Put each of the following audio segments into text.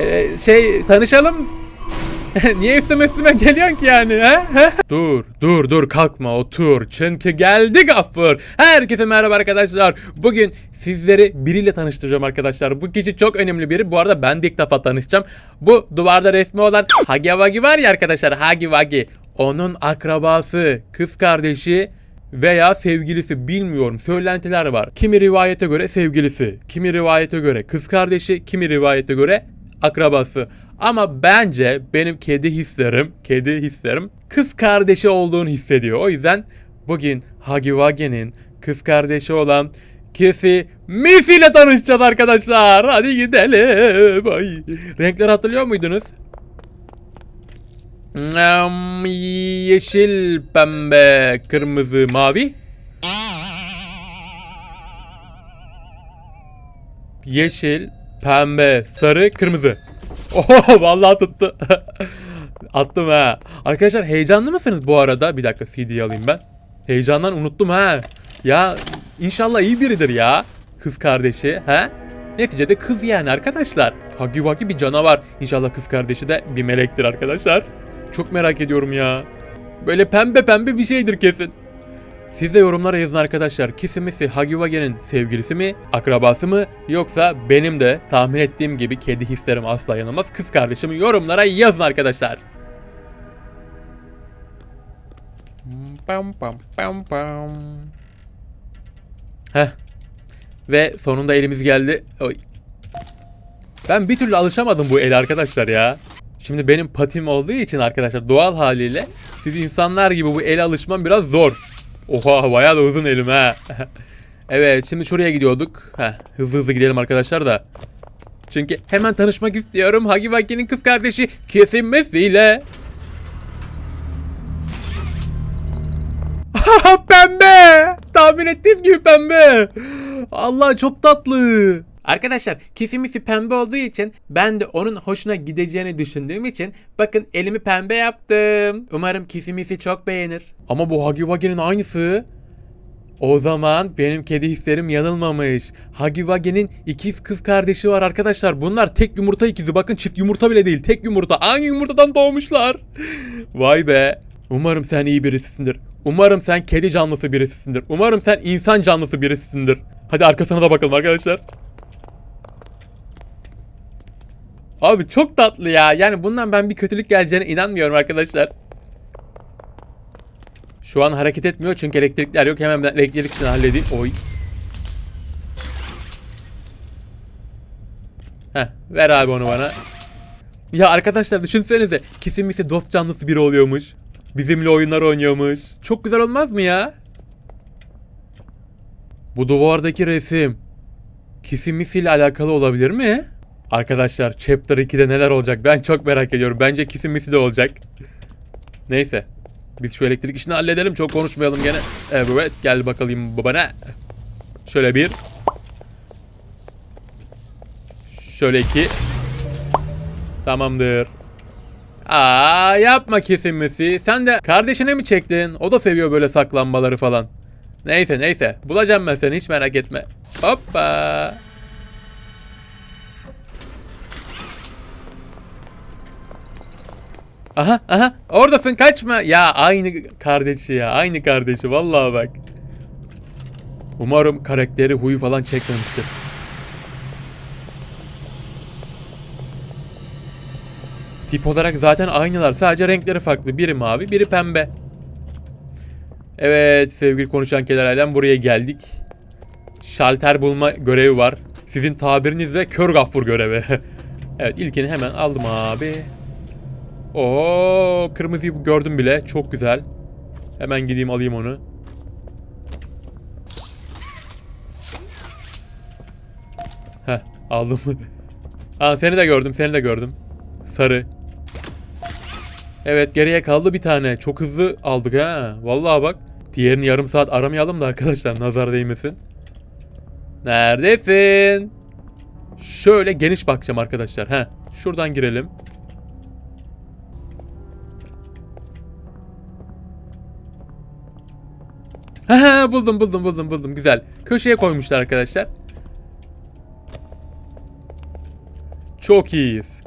Ee, şey tanışalım. Niye üstüme üstüme geliyorsun ki yani ha? dur dur dur kalkma otur çünkü geldi Gaffur. Herkese merhaba arkadaşlar. Bugün sizleri biriyle tanıştıracağım arkadaşlar. Bu kişi çok önemli biri. Bu arada ben de ilk defa tanışacağım. Bu duvarda resmi olan Hagi Wagi var ya arkadaşlar Hagi Wagi. Onun akrabası, kız kardeşi veya sevgilisi bilmiyorum söylentiler var. Kimi rivayete göre sevgilisi, kimi rivayete göre kız kardeşi, kimi rivayete göre akrabası. Ama bence benim kedi hislerim, kedi hislerim kız kardeşi olduğunu hissediyor. O yüzden bugün Hagi Wagi'nin kız kardeşi olan Kesi Missy ile tanışacağız arkadaşlar. Hadi gidelim. Ay. Renkleri hatırlıyor muydunuz? Hmm, yeşil, pembe, kırmızı, mavi. Yeşil, pembe, sarı, kırmızı. Oho vallahi tuttu. Attım ha. Arkadaşlar heyecanlı mısınız bu arada? Bir dakika CD'yi alayım ben. Heyecandan unuttum ha. Ya inşallah iyi biridir ya. Kız kardeşi ha? Neticede kız yani arkadaşlar. Hagi Wagi bir canavar. İnşallah kız kardeşi de bir melektir arkadaşlar. Çok merak ediyorum ya. Böyle pembe pembe bir şeydir kesin. Siz de yorumlara yazın arkadaşlar. Kisimisi Hagi Wagi'nin sevgilisi mi, akrabası mı yoksa benim de tahmin ettiğim gibi kedi hislerim asla yanılmaz. Kız kardeşimi yorumlara yazın arkadaşlar. Pam pam pam pam. Heh. Ve sonunda elimiz geldi. Oy. Ben bir türlü alışamadım bu ele arkadaşlar ya. Şimdi benim patim olduğu için arkadaşlar doğal haliyle siz insanlar gibi bu ele alışmam biraz zor. Oha bayağı da uzun elim ha. evet şimdi şuraya gidiyorduk. Heh, hızlı hızlı gidelim arkadaşlar da. Çünkü hemen tanışmak istiyorum Hagi Wagi'nin kız kardeşi kesinmesiyle. pembe! Tahmin ettiğim gibi pembe. Allah çok tatlı. Arkadaşlar kesimisi pembe olduğu için ben de onun hoşuna gideceğini düşündüğüm için bakın elimi pembe yaptım. Umarım kesimisi çok beğenir. Ama bu Hagi Wagi'nin aynısı. O zaman benim kedi hislerim yanılmamış. Hagi Wagi'nin ikiz kız kardeşi var arkadaşlar. Bunlar tek yumurta ikizi. Bakın çift yumurta bile değil. Tek yumurta. Aynı yumurtadan doğmuşlar. Vay be. Umarım sen iyi birisisindir. Umarım sen kedi canlısı birisisindir. Umarım sen insan canlısı birisisindir. Hadi arkasına da bakalım arkadaşlar. Abi çok tatlı ya. Yani bundan ben bir kötülük geleceğine inanmıyorum arkadaşlar. Şu an hareket etmiyor çünkü elektrikler yok. Hemen ben elektrik için halledeyim. Oy. Heh, ver abi onu bana. Ya arkadaşlar düşünsenize. Kesinlikle dost canlısı biri oluyormuş. Bizimle oyunlar oynuyormuş. Çok güzel olmaz mı ya? Bu duvardaki resim Kisimisi ile alakalı olabilir mi? Arkadaşlar Chapter 2'de neler olacak ben çok merak ediyorum. Bence Kisimisi de olacak. Neyse. Biz şu elektrik işini halledelim. Çok konuşmayalım gene. Evet gel bakalım babana. Şöyle bir. Şöyle iki. Tamamdır. Aa yapma kesinmesi. Sen de kardeşine mi çektin? O da seviyor böyle saklanmaları falan. Neyse neyse. Bulacağım ben seni hiç merak etme. Hoppa. Aha aha oradasın kaçma. Ya aynı kardeşi ya aynı kardeşi vallahi bak. Umarım karakteri huyu falan çekmemiştir. Tip olarak zaten aynılar. Sadece renkleri farklı. Biri mavi, biri pembe. Evet sevgili konuşan keder ailem buraya geldik. Şalter bulma görevi var. Sizin tabirinizle kör gaffur görevi. evet ilkini hemen aldım abi. Oo kırmızıyı gördüm bile. Çok güzel. Hemen gideyim alayım onu. Heh aldım. Aa seni de gördüm seni de gördüm. Sarı. Evet geriye kaldı bir tane. Çok hızlı aldık ha. Vallahi bak. Diğerini yarım saat aramayalım da arkadaşlar nazar değmesin. Neredesin? Şöyle geniş bakacağım arkadaşlar. He. Şuradan girelim. Buldum buldum buldum buldum. Güzel. Köşeye koymuşlar arkadaşlar. Çok iyiyiz.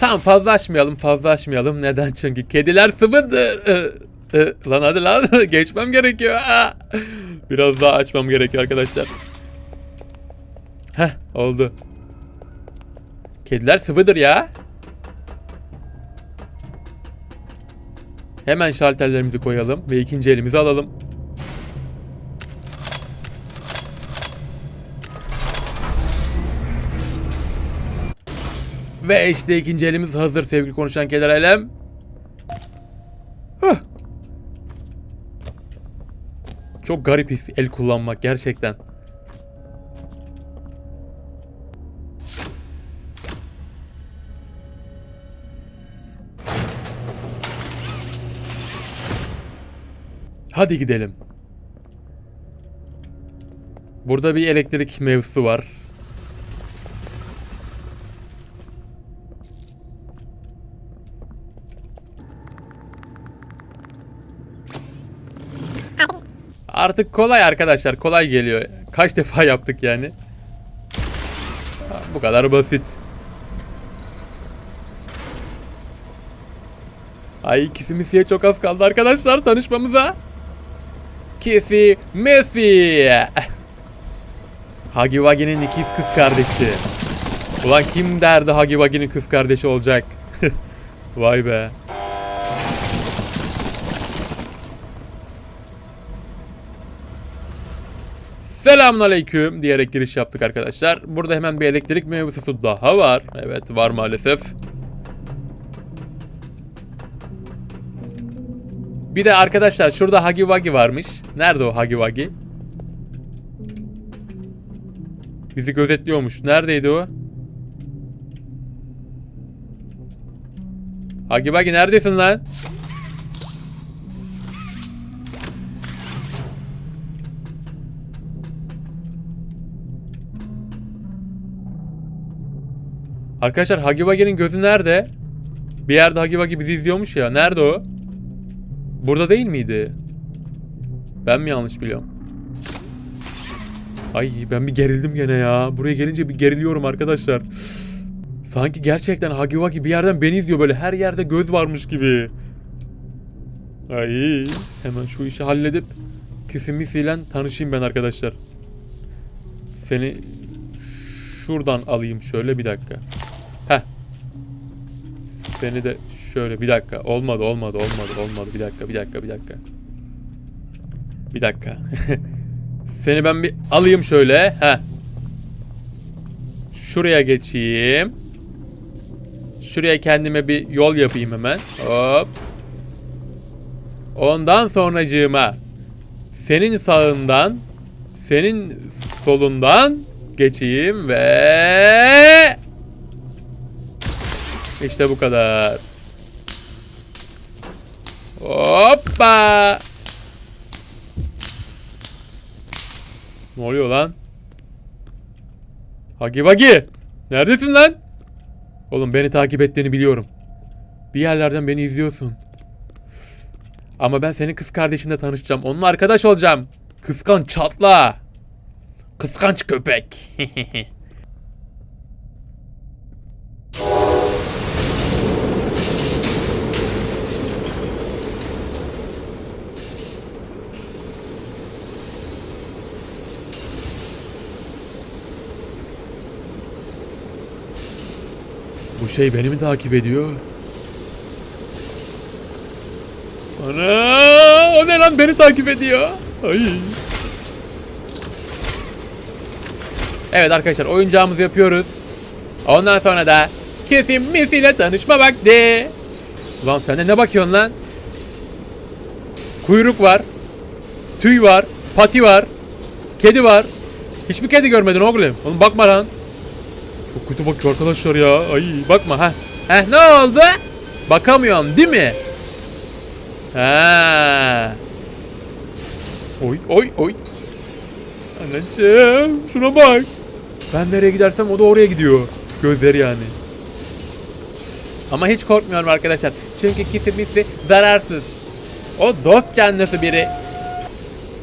Tamam fazla açmayalım fazla açmayalım. Neden? Çünkü kediler sıvıdır. Ee, e, lan hadi lan geçmem gerekiyor. Biraz daha açmam gerekiyor arkadaşlar. Heh oldu. Kediler sıvıdır ya. Hemen şalterlerimizi koyalım ve ikinci elimizi alalım. Ve işte ikinci elimiz hazır sevgili konuşan keder elem. Hah. Çok garip his el kullanmak gerçekten. Hadi gidelim. Burada bir elektrik mevzusu var. Artık kolay arkadaşlar. Kolay geliyor. Kaç defa yaptık yani. Bu kadar basit. Ay Kisi Misi'ye çok az kaldı arkadaşlar tanışmamıza. Kisi Misi. Hagi Wagi'nin ikiz kız kardeşi. Ulan kim derdi Hagi Wagi'nin kız kardeşi olacak? Vay be. Selamünaleyküm diyerek giriş yaptık arkadaşlar. Burada hemen bir elektrik mevzusu daha var. Evet var maalesef. Bir de arkadaşlar şurada Hagi Wagi varmış. Nerede o Hagi Wagi? Bizi gözetliyormuş. Neredeydi o? Hagi Wagi neredesin lan? Arkadaşlar Hagi Wagi'nin gözü nerede? Bir yerde Hagi Wagi bizi izliyormuş ya. Nerede o? Burada değil miydi? Ben mi yanlış biliyorum? Ay ben bir gerildim gene ya. Buraya gelince bir geriliyorum arkadaşlar. Sanki gerçekten Hagi Wagi bir yerden beni izliyor böyle. Her yerde göz varmış gibi. Ay hemen şu işi halledip Kisimisi'yle tanışayım ben arkadaşlar. Seni şuradan alayım şöyle bir dakika. Heh. Seni de şöyle bir dakika. Olmadı olmadı olmadı olmadı. Bir dakika bir dakika bir dakika. Bir dakika. Seni ben bir alayım şöyle. Heh. Şuraya geçeyim. Şuraya kendime bir yol yapayım hemen. Hop. Ondan sonracığıma senin sağından senin solundan geçeyim ve işte bu kadar. Hoppa. Ne oluyor lan? Hagi Vagi. Neredesin lan? Oğlum beni takip ettiğini biliyorum. Bir yerlerden beni izliyorsun. Ama ben senin kız kardeşinle tanışacağım. Onunla arkadaş olacağım. Kıskanç çatla. Kıskanç köpek. Bu şey beni mi takip ediyor? Ana! O ne lan beni takip ediyor? Ay. Evet arkadaşlar oyuncağımızı yapıyoruz. Ondan sonra da kesin misiyle tanışma vakti. Ulan sen de ne bakıyorsun lan? Kuyruk var. Tüy var. Pati var. Kedi var. Hiçbir kedi görmedin oğlum. Oğlum bakma lan. Çok kötü bakıyor arkadaşlar ya. Ay bakma ha. Heh ne oldu? Bakamıyorum değil mi? Ha. Oy oy oy. Anacığım şuna bak. Ben nereye gidersem o da oraya gidiyor. Gözleri yani. Ama hiç korkmuyorum arkadaşlar. Çünkü kisimisi zararsız. O dost canlısı biri.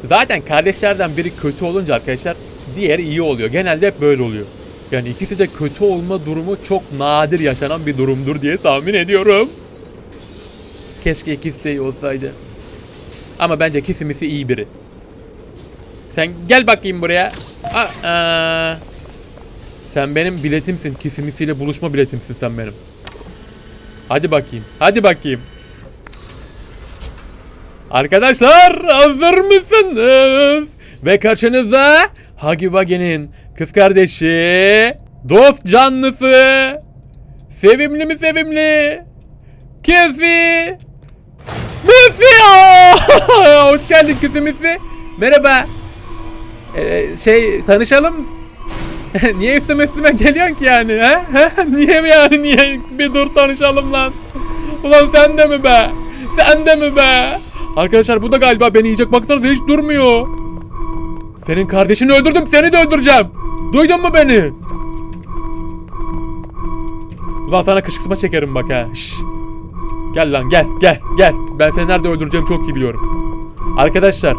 Zaten kardeşlerden biri kötü olunca arkadaşlar diğeri iyi oluyor. Genelde hep böyle oluyor. Yani ikisi de kötü olma durumu çok nadir yaşanan bir durumdur diye tahmin ediyorum. Keşke ikisi de iyi olsaydı. Ama bence kesimisi iyi biri. Sen gel bakayım buraya. Aa, sen benim biletimsin. Kesimisiyle buluşma biletimsin sen benim. Hadi bakayım. Hadi bakayım. Arkadaşlar hazır mısınız? Ve karşınızda Hagi Wagi'nin kız kardeşi, dost canlısı, sevimli mi sevimli, Kesi! Aa! Hoş geldin kızımızı. Merhaba. Ee, şey tanışalım. niye üstüme üstüme geliyorsun ki yani? He? Niye yani niye? Bir dur tanışalım lan. Ulan sen de mi be? Sen de mi be? Arkadaşlar bu da galiba beni yiyecek. Baksana hiç durmuyor. Senin kardeşini öldürdüm seni de öldüreceğim. Duydun mu beni? Ulan sana kışkırtma çekerim bak ha. Şşş. Gel lan gel gel gel. Ben seni nerede öldüreceğim çok iyi biliyorum. Arkadaşlar.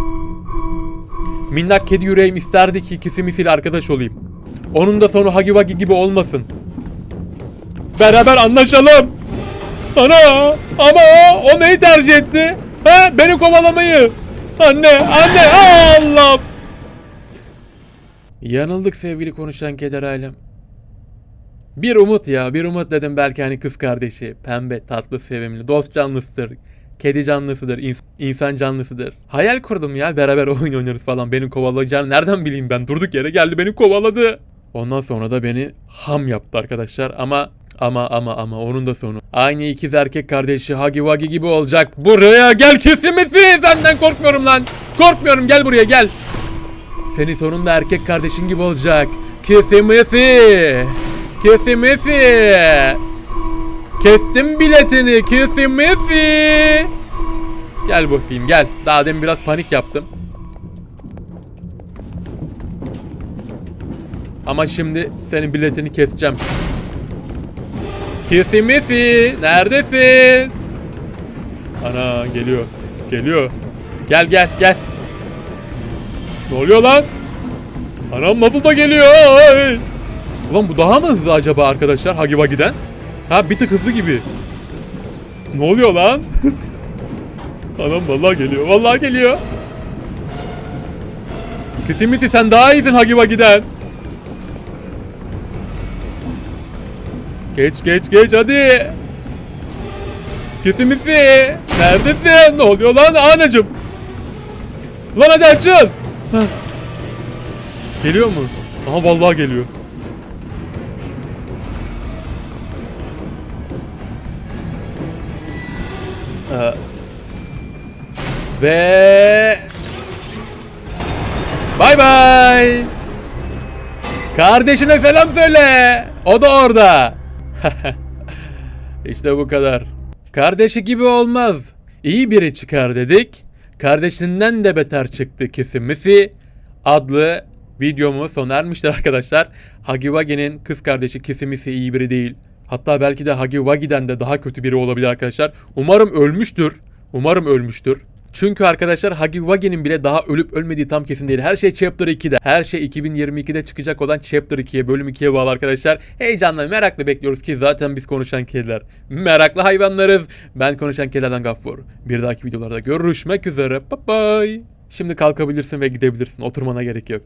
Minnak kedi yüreğim isterdi ki ikisi arkadaş olayım. Onun da sonu Hagi Wagi gibi olmasın. Beraber anlaşalım. Ana ama o, o neyi tercih etti? Ha beni kovalamayı. Anne anne Allah. Yanıldık sevgili konuşan keder ailem. Bir umut ya bir umut dedim belki hani kız kardeşi. Pembe tatlı sevimli dost canlısıdır kedi canlısıdır ins- insan canlısıdır. Hayal kurdum ya beraber oyun oynarız falan. Beni kovalayacağını nereden bileyim ben? Durduk yere geldi beni kovaladı. Ondan sonra da beni ham yaptı arkadaşlar. Ama ama ama ama onun da sonu. Aynı ikiz erkek kardeşi Hagi Wagi gibi olacak. Buraya gel kesimisi senden korkmuyorum lan. Korkmuyorum. Gel buraya gel senin sonunda erkek kardeşin gibi olacak. Kesimisi. Kesimisi. Kestim biletini. Kesimisi. Gel bakayım gel. Daha demin biraz panik yaptım. Ama şimdi senin biletini keseceğim. Kesimisi. Neredesin? Ana geliyor. Geliyor. Gel gel gel. Ne oluyor lan? Anam nasıl da geliyor? Ay! Ulan bu daha mı hızlı acaba arkadaşlar Hagi Wagi'den? Ha bir tık hızlı gibi. Ne oluyor lan? Anam vallahi geliyor. Vallahi geliyor. Kesimisi sen daha iyisin Hagi Wagi'den. Geç geç geç hadi. Kesimisi. Neredesin? Ne oluyor lan anacım? Lan hadi açıl. Geliyor mu? Aha vallahi geliyor. Ve Bay bay. Kardeşine selam söyle. O da orada. işte bu kadar. Kardeşi gibi olmaz. İyi biri çıkar dedik. Kardeşinden de beter çıktı kesimisi adlı videomu sona ermiştir arkadaşlar. Hagi Wagi'nin kız kardeşi kesimisi iyi biri değil. Hatta belki de Hagi Wagi'den de daha kötü biri olabilir arkadaşlar. Umarım ölmüştür. Umarım ölmüştür. Çünkü arkadaşlar Hagi Wagi'nin bile daha ölüp ölmediği tam kesin değil. Her şey Chapter 2'de. Her şey 2022'de çıkacak olan Chapter 2'ye, bölüm 2'ye bağlı arkadaşlar. Heyecanla, merakla bekliyoruz ki zaten biz konuşan kediler. Meraklı hayvanlarız. Ben konuşan kedilerden Gaffur. Bir dahaki videolarda görüşmek üzere. Bye bye. Şimdi kalkabilirsin ve gidebilirsin. Oturmana gerek yok.